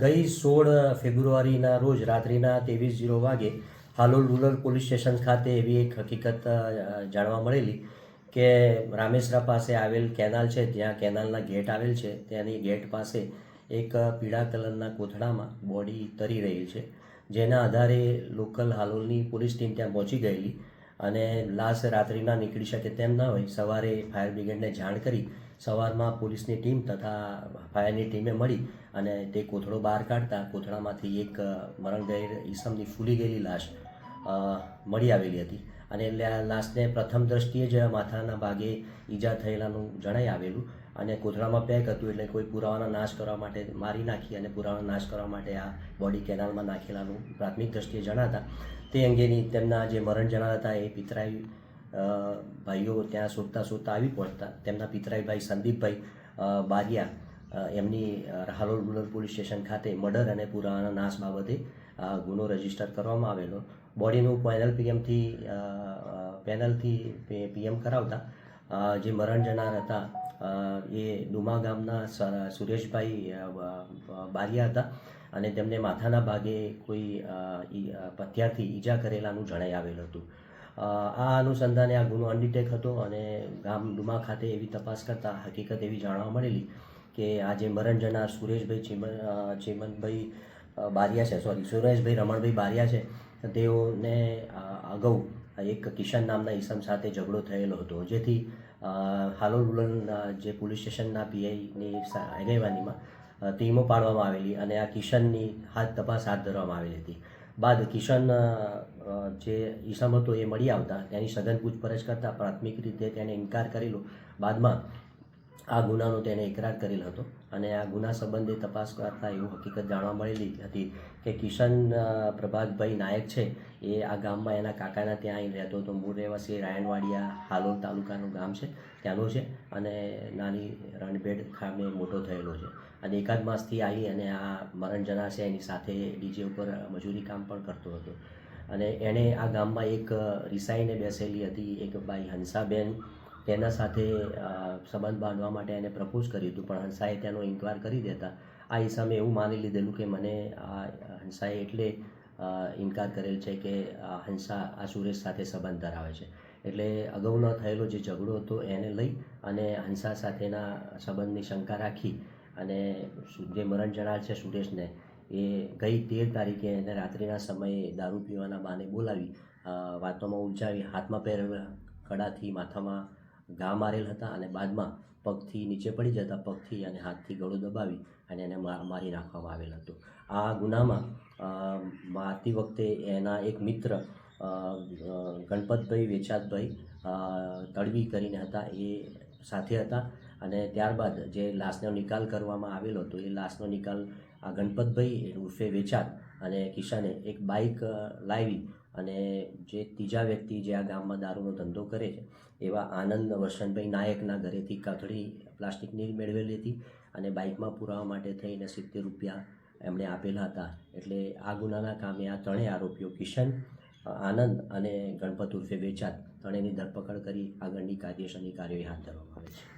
ગઈ સોળ ફેબ્રુઆરીના રોજ રાત્રિના ત્રેવીસ જીરો વાગે હાલોલ રૂરલ પોલીસ સ્ટેશન ખાતે એવી એક હકીકત જાણવા મળેલી કે રામેશ્વરા પાસે આવેલ કેનાલ છે ત્યાં કેનાલના ગેટ આવેલ છે, ત્યાંની ગેટ પાસે એક પીળા કલરના કોથળામાં બોડી તરી રહી છે, જેના આધારે લોકલ હાલોલની પોલીસ ટીમ ત્યાં પહોંચી ગયેલી. અને લાશ રાત્રિના નીકળી શકે તેમ ન હોય સવારે ફાયર બ્રિગેડને જાણ કરી સવારમાં પોલીસની ટીમ તથા ફાયરની ટીમે મળી અને તે કોથળો બહાર કાઢતા કોથળામાંથી એક અ, મરણ ગયેલ ઈસમની ફૂલી ગયેલી લાશ મળી આવેલી હતી. અને લાશને પ્રથમ દ્રષ્ટિએ જ માથાના ભાગે ઈજા થયેલાનું જણાઈ આવેલું. અને કોથળામાં પેક હતું એટલે કોઈ પુરાવાનો નાશ કરવા માટે મારી નાખી અને પુરાવાનો નાશ કરવા માટે આ બોડી કેનાલમાં નાખેલાનું પ્રાથમિક દ્રષ્ટિએ જણાતા. તે અંગેની તેમના જે મરણ જણાતા હતા એ પિતરાઈ ભાઈઓ ત્યાં શોધતા શોધતા આવી પહોંચતા. તેમના પિતરાઈ ભાઈ સંદીપભાઈ બારિયા એમની હાલોલ રૂરલ પોલીસ સ્ટેશન ખાતે મર્ડર અને પુરાવાના નાશ બાબતે ગુનો રજિસ્ટર કરવામાં આવેલો. બોડીનું પેનલ પીએમથી પેનલથી પીએમ કરાવતા. જે મરણ જનાર હતા એ ડુમા ગામના સુરેશભાઈ બારિયા હતા અને તેમને માથાના ભાગે કોઈ હથિયારથી ઈજા કરેલાનું જણાઈ આવેલું હતું. આ અનુસંધાને આ ગુનો અનડિટેક હતો અને ગામ ડુમા ખાતે એવી તપાસ કરતા હકીકત એવી જાણવા મળેલી કે આ જે મરણ જનાર સુરેશભાઈ ચીમન ચીમનભાઈ બારિયા છે સોરી સુરેશભાઈ રમણભાઈ બારિયા છે તેઓને અગાઉ એક કિશન નામના ઈસમ સાથે ઝઘડો થયેલો હતો. જેથી હાલોલ રૂરલ જે પોલીસ સ્ટેશનના પીઆઈની આગેવાનીમાં ટીમો પાડવામાં આવેલી અને આ કિશનની હાથ તપાસ હાથ ધરવામાં આવેલી હતી. બાદ કિશન જે ઈસમ હતો એ મળી આવતા, તેની સઘન પૂછપરછ કરતાં પ્રાથમિક રીતે તેને ઇનકાર કરેલો. બાદમાં આ ગુનાનો તેણે ઇકરાર કરેલ હતો અને આ ગુના સંબંધે તપાસ કરતા એવું હકીકત જાણવા મળેલી હતી કે કિશન પ્રભાતભાઈ નાયક છે, એ આ ગામમાં એના કાકાના ત્યાં આવીને રહેતો હતો. મૂળ રહેવાસી રાયણવાડિયા, હાલોલ તાલુકાનું ગામ છે, ત્યાંનું છે અને નાની રણભેડ ખામે મોટો થયેલો છે. અને એકાદ માસથી આવી અને આ મરણ જનાર એની સાથે ડીજે ઉપર મજૂરી કામ પણ કરતો હતો. અને એણે આ ગામમાં એક રિસાઈને બેસેલી હતી, એક બાઈ હંસાબેન તેના સાથે સંબંધ બાંધવા માટે એને પ્રપોઝ કર્યું હતું. પણ હંસાએ તેનો ઇન્કવાર કરી દેતા. આ હિસાબે એવું માની લીધેલું કે મને આ હંસાએ એટલે ઇનકાર કરેલ છે કે હંસા આ સુરેશ સાથે સંબંધ ધરાવે છે. એટલે અગાઉનો થયેલો જે ઝઘડો હતો એને લઈ અને હંસા સાથેના સંબંધની શંકા રાખી અને જે મરણ જનાર છે સુરેશને, એ ગઈ તેર તારીખે એને રાત્રિના સમયે દારૂ પીવાના બાને બોલાવી વાતોમાં ઉલઝાવી, હાથમાં પહેરેલા કડાથી માથામાં ઘા મારેલ હતા અને બાદમાં પગથી નીચે પડી જતા પગથી અને હાથથી ગળું દબાવી અને એને માર મારી નાખવામાં આવેલ હતો. આ ગુનામાં મારતી વખતે એના એક મિત્ર ગણપતભાઈ વેચાતભાઈ તડવી કરીને હતા. એ સાથે હતા. અને ત્યારબાદ જે લાશનો નિકાલ કરવામાં આવેલો હતો, એ લાશનો નિકાલ આ ગણપતભાઈ ઉર્ફે વેચાત અને કિશાને એક બાઇક લાવી અને જે ત્રીજા વ્યક્તિ જે આ ગામમાં દારૂનો ધંધો કરે છે, એવા આનંદ વસંતભાઈ નાયકના ઘરેથી કથળી પ્લાસ્ટિકની મેળવેલી હતી અને બાઇકમાં પુરાવા માટે થઈને સિત્તેર રૂપિયા એમણે આપેલા હતા. એટલે આ ગુનાના કામે આ ત્રણેય આરોપીઓ કિશન આનંદ અને ગણપત ઉર્ફે વેચાત ત્રણેયની ધરપકડ કરી આગળની કાયદેસરની કાર્યવાહી હાથ ધરવામાં આવે છે.